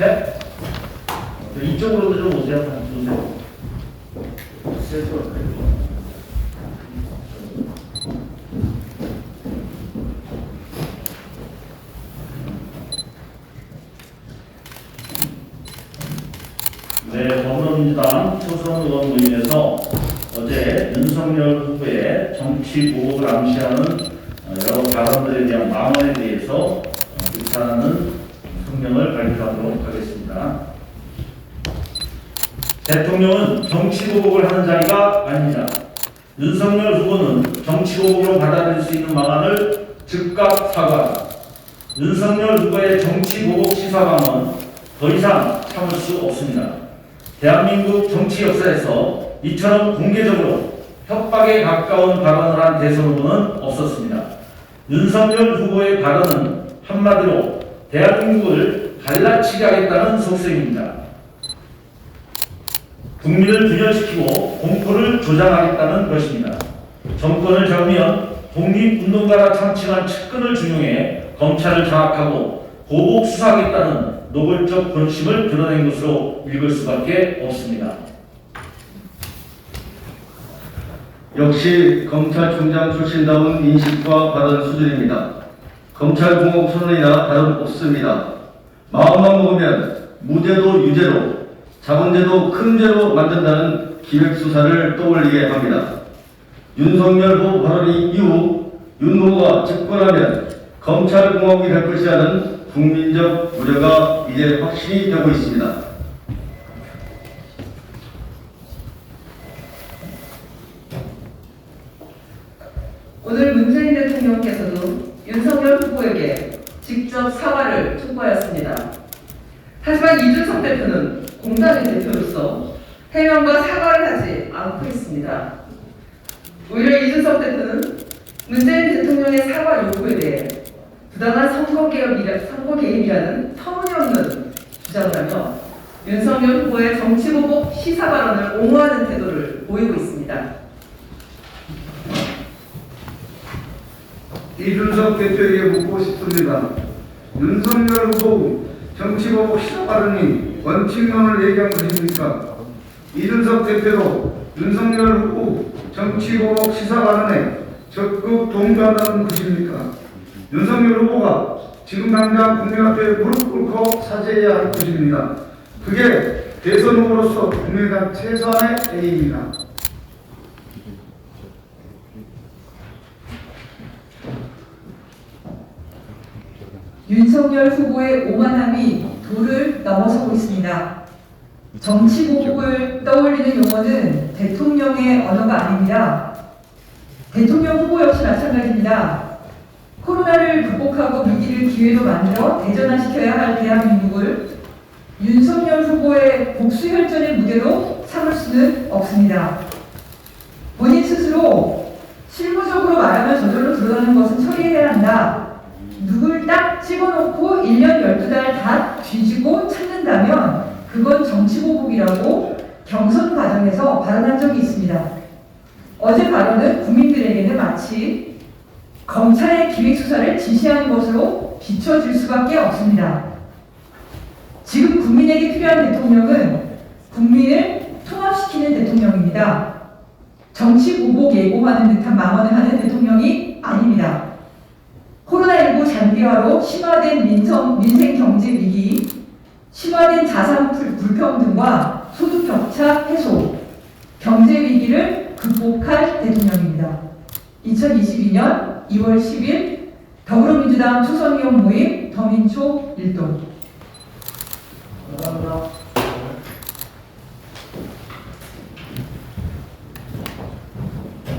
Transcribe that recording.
네? 이쪽으로도 좀 오세요. 오세요. 세수가 네, 더불어민주당 초선 의원 모임에서 어제 윤석열 후보의 정치 보복을 암시하는 어, 여러 발언들에 대한 망언에 대해서 어, 비판하는 성명을 발표하도록 하겠습니다. 대통령은 정치 보복을 하는 자리가 아닙니다. 윤석열 후보는 정치 보복으로 받아들일 수 있는 방안을 즉각 사과하라. 윤석열 후보의 정치 보복 시사 방언 더 이상 참을 수 없습니다. 대한민국 정치 역사에서 이처럼 공개적으로 협박에 가까운 발언을 한 대선 후보는 없었습니다. 윤석열 후보의 발언은 한마디로 대한민국을 갈라치게 하겠다는 속셈입니다. 국민을 분열시키고 공포를 조장하겠다는 것입니다. 정권을 잡으면 독립운동가라 참칭한 측근을 중용해 검찰을 장악하고 보복 수사하겠다는 노골적 본심을 드러낸 것으로 읽을 수밖에 없습니다. 역시 검찰총장 출신다운 인식과 발언 수준입니다. 검찰 공업 선언이나 다름 없습니다. 마음만 먹으면 무죄도 유죄로 죄도 큰 죄로 만든다는 기획수사를 떠올리게 합니다. 윤석열 후보 발언 이후 윤 후보가 집권하면 검찰공업이 될 것이라는 국민적 우려가 이제 확신이 되고 있습니다. 오늘 문재인 대통령께서도 윤석열 후보에게 직접 사과를 촉구하였습니다. 하지만 이준석 대표는 공당의 대표로서 해명과 사과를 하지 않고 있습니다. 오히려 이준석 대표는 문재인 대통령의 사과 요구에 대해 부당한 선거개혁이라, 선거 개입이라는 터무니없는 주장을 하며 윤석열 후보의 정치보복 시사 발언을 옹호하는 태도를 보이고 있습니다. 이준석 대표에게 묻고 싶습니다. 윤석열 후보 정치보복 시사 발언이 원칙론을 얘기한 것입니까? 이준석 대표도 윤석열 후보 정치보복 시사 발언에 적극 동조한다는 것입니까? 윤석열 후보가 지금 당장 국민 앞에 무릎 꿇고 사죄해야 할 것입니다. 그게 대선 후보로서 국민의당 최소한의 A입니다. 윤석열 후보의 도를 넘어서고 있습니다. 정치 보복을 떠올리는 용어는 대통령의 언어가 아닙니다. 대통령 후보 역시 마찬가지입니다. 코로나를 극복하고 위기를 기회로 만들어 대전화시켜야 할 대한민국을 윤석열 후보의 복수혈전의 무대로 삼을 수는 없습니다. 본인 스스로 실무적으로 말하면 저절로 드러나는 것은 처리해야 한다. 누굴 딱 집어넣고 1년 12달 다 뒤지고 찾는다면 그건 정치보복이라고 경선 과정에서 발언한 적이 있습니다. 어제 발언은 국민들에게는 마치 검찰의 기획수사를 지시하는 것으로 비춰질 수밖에 없습니다. 지금 국민에게 필요한 대통령은 국민을 통합시키는 대통령입니다. 정치 보복 예고하는 듯한 망언을 하는 대통령이 아닙니다. 코로나19 장기화로 심화된 민성, 민생 경제 위기, 심화된 자산 불평등과 소득 격차 해소, 경제 위기를 극복할 대통령입니다. 2022년 2월 10일 더불어민주당 초선의원 모임 더민초 1동. 감사합니다.